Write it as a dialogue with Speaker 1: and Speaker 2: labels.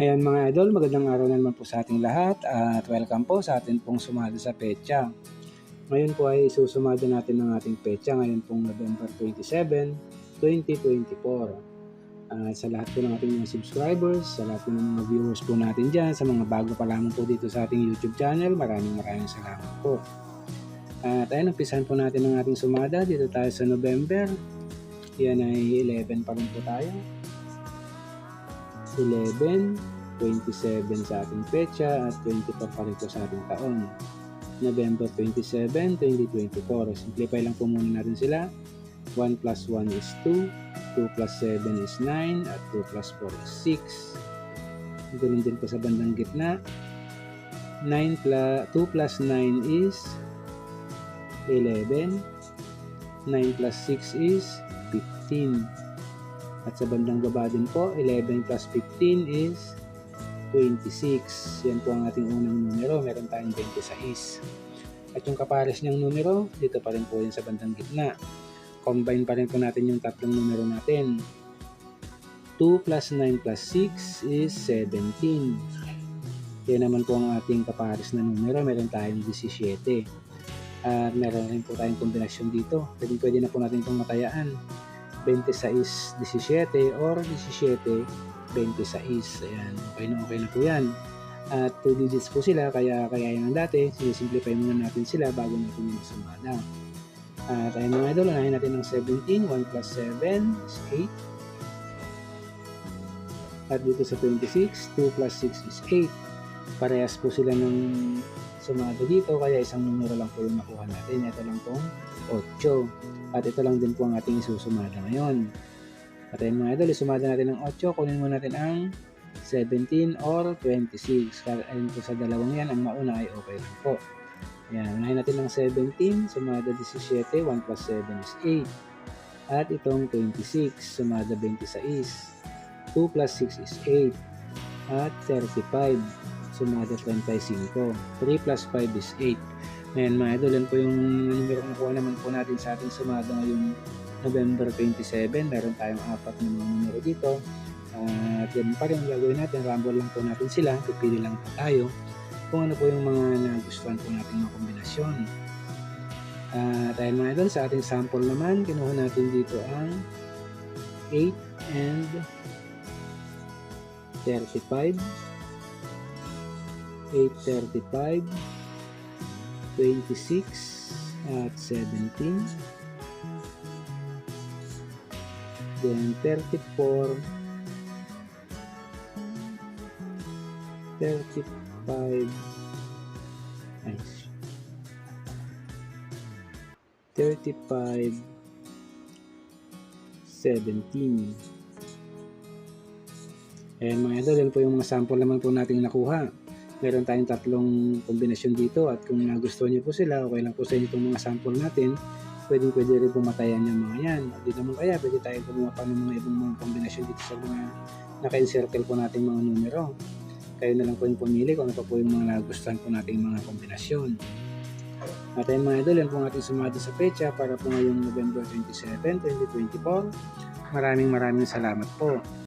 Speaker 1: Ayan mga idol, magandang araw na naman po sa ating lahat at welcome po sa atin pong sumado sa pecha. Ngayon po ay susumado natin ng ating pecha ngayon pong November 27, 2024. At sa lahat po ng ating mga subscribers, sa lahat po ng mga viewers po natin dyan, sa mga bago pa lamang po dito sa ating YouTube channel, maraming maraming salamat po. At ayun, umpisahan po natin ang ating sumada. Dito tayo sa November. Yan ay 11 pa rin po tayo. 11, 27 sa ating petsa at 24 pa rin po sa ating taon. November 27, 2024. Simplify lang po muna natin sila. 1 plus 1 is 2, 2 plus 7 is 9, at 2 plus 4 is 6. Ganun din po sa bandang gitna. 9 plus, 2 plus 9 is 11. 9 plus 6 is 15. At sa bandang baba din po, 11 plus 15 is 26. Yan po ang ating unang numero. Meron tayong 26. At yung kapares niyang numero, dito pa rin po yun sa bandang gitna. Combine pa rin po natin yung tatlong numero natin. 2 plus 9 plus 6 is 17. Yan naman po ang ating kapares na numero. Meron tayong 17. At meron rin po tayong kombinasyon dito. Pwede, pwede na po natin itong matayaan. 26, 17 or 17, 26. Ayan, okay na okay na po yan. At 2 digits po sila, kaya kaya yung dati, sinisimplify muna natin sila bago natin yung sumada. At ayun mga idol, unahin natin ng 17, 1 plus 7 is 8. At dito sa 26, 2 plus 6 is 8. Parehas po sila ng sumada dito, kaya isang numero lang po yung nakuha natin. Ito lang pong 8. At ito lang din po ang ating isusumada ngayon. At ayun mga idol, isumada natin ng 8. Kunin mo natin ang 17 or 26. Ayun po sa dalawang yan, ang mauna ay okay lang po. Yan, unahin natin ng 17, sumada 17, 1 plus 7 is 8. At itong 26, sumada 26. 2 plus 6 is 8. At 35, sumada 35. 3 plus 5 is 8. Ngayon mga idol, yan po yung numero nakuha naman po natin sa ating sumada ngayong November 27. Meron tayong apat na mga numero dito. Uh, at yan pa rin gagawin natin. Rumble lang po natin sila. Pipili lang po tayo kung ano po yung mga nagustuhan po natin mga kombinasyon. Uh, at ayun mga idol, sa ating sample naman, kinuha natin dito ang 8 and 35 835 26 at 17 then 34 35 nice 35 17 Ayan mga idol, po yung mga sample naman po natin nakuha meron tayong tatlong kombinasyon dito at kung nagustuhan niyo po sila, okay lang po sa inyo itong mga sample natin, pwedeng pwede rin pumatayan yung mga yan. At di naman kaya, pwede tayo gumawa pa ng mga ibang mga kombinasyon dito sa mga naka-encircle po natin mga numero. Kayo na lang po yung pumili kung ano pa po yung mga nagustuhan po nating mga kombinasyon. At ayun mga idol, yan po ang ating sumado sa pecha para po ngayong November 27, 2024. Maraming maraming salamat po.